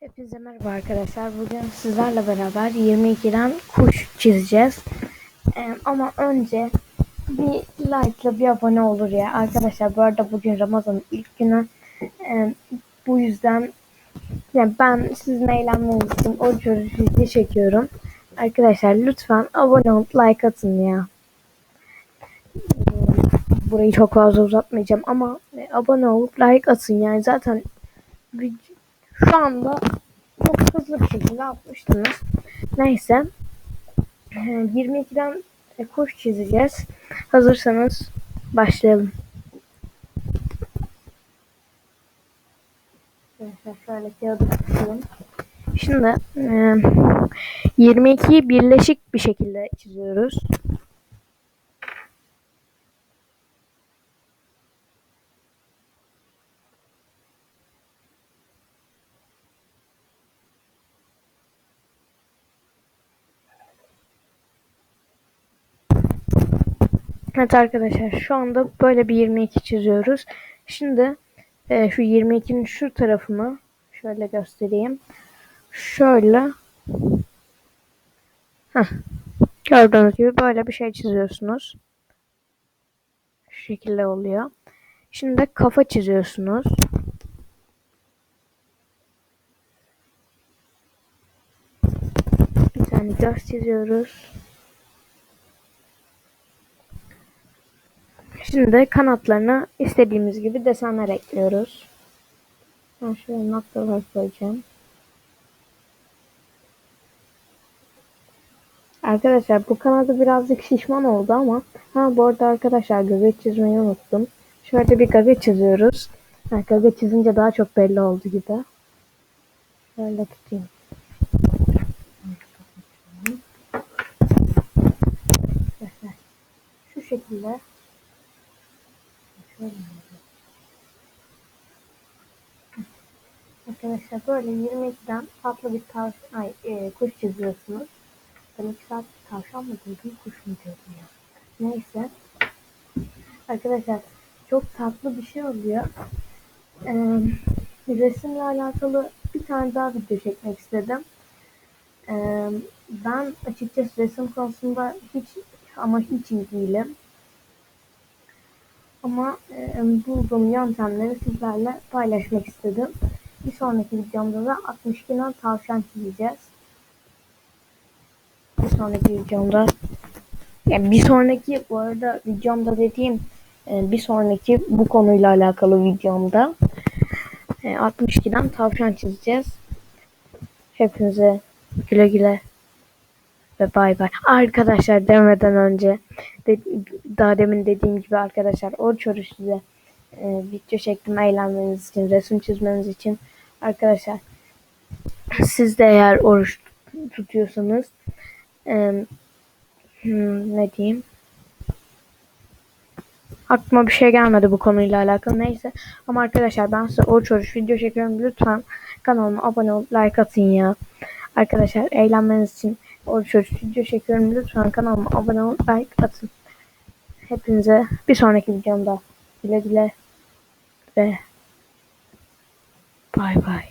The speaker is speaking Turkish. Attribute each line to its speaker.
Speaker 1: Hepinize merhaba arkadaşlar. Bugün sizlerle beraber 22'den kuş çizeceğiz. Ee, ama önce bir like ile bir abone olur ya. Arkadaşlar bu arada bugün Ramazan'ın ilk günü. Ee, bu yüzden yani ben sizin eğlenmeniz için o video çekiyorum. Arkadaşlar lütfen abone olup like atın ya. Burayı çok fazla uzatmayacağım ama abone olup like atın yani zaten şu anda çok hızlı bir şekilde atmıştınız. Neyse. 22'den e, kuş çizeceğiz. Hazırsanız başlayalım. Şöyle kağıdı tutayım. Şimdi e, 22'yi birleşik bir şekilde çiziyoruz. Evet arkadaşlar şu anda böyle bir 22 çiziyoruz. Şimdi e, şu 22'nin şu tarafını şöyle göstereyim. Şöyle Heh. Gördüğünüz gibi böyle bir şey çiziyorsunuz. Şu şekilde oluyor. Şimdi kafa çiziyorsunuz. Bir tane göz çiziyoruz. Şimdi kanatlarına istediğimiz gibi desenler ekliyoruz. Ben şöyle noktalar koyacağım. Arkadaşlar bu kanadı birazcık şişman oldu ama ha bu arada arkadaşlar gaga çizmeyi unuttum. Şöyle bir gaga çiziyoruz. Ha, çizince daha çok belli oldu gibi. Şöyle tutayım. Şu şekilde Arkadaşlar böyle 22'den tatlı bir tavşan, ay, e, kuş çiziyorsunuz. Ben iki saat tavşan mı duydum, kuş mu diyordum ya. Neyse. Arkadaşlar çok tatlı bir şey oluyor. Ee, resimle alakalı bir tane daha video çekmek istedim. Ee, ben açıkçası resim konusunda hiç ama hiç iyi değilim. Ama e, bulduğum yöntemleri sizlerle paylaşmak istedim. Bir sonraki videomda da 62 nan tavşan çizeceğiz. Bir sonraki videomda yani bir sonraki bu arada videomda dediğim e, bir sonraki bu konuyla alakalı videomda 62'den e, tavşan çizeceğiz. Hepinize güle güle ve bay bay. Arkadaşlar demeden önce de, daha demin dediğim gibi arkadaşlar oruç size e, video çektim eğlenmeniz için, resim çizmeniz için. Arkadaşlar siz de eğer oruç tutuyorsanız e, ne diyeyim? Aklıma bir şey gelmedi bu konuyla alakalı. Neyse. Ama arkadaşlar ben size oruç oruç video çekiyorum. Lütfen kanalıma abone olup like atın ya. Arkadaşlar eğlenmeniz için oruç video çekiyorum. Lütfen kanalıma abone olup like atın. Hepinize bir sonraki videomda güle güle ve bay bay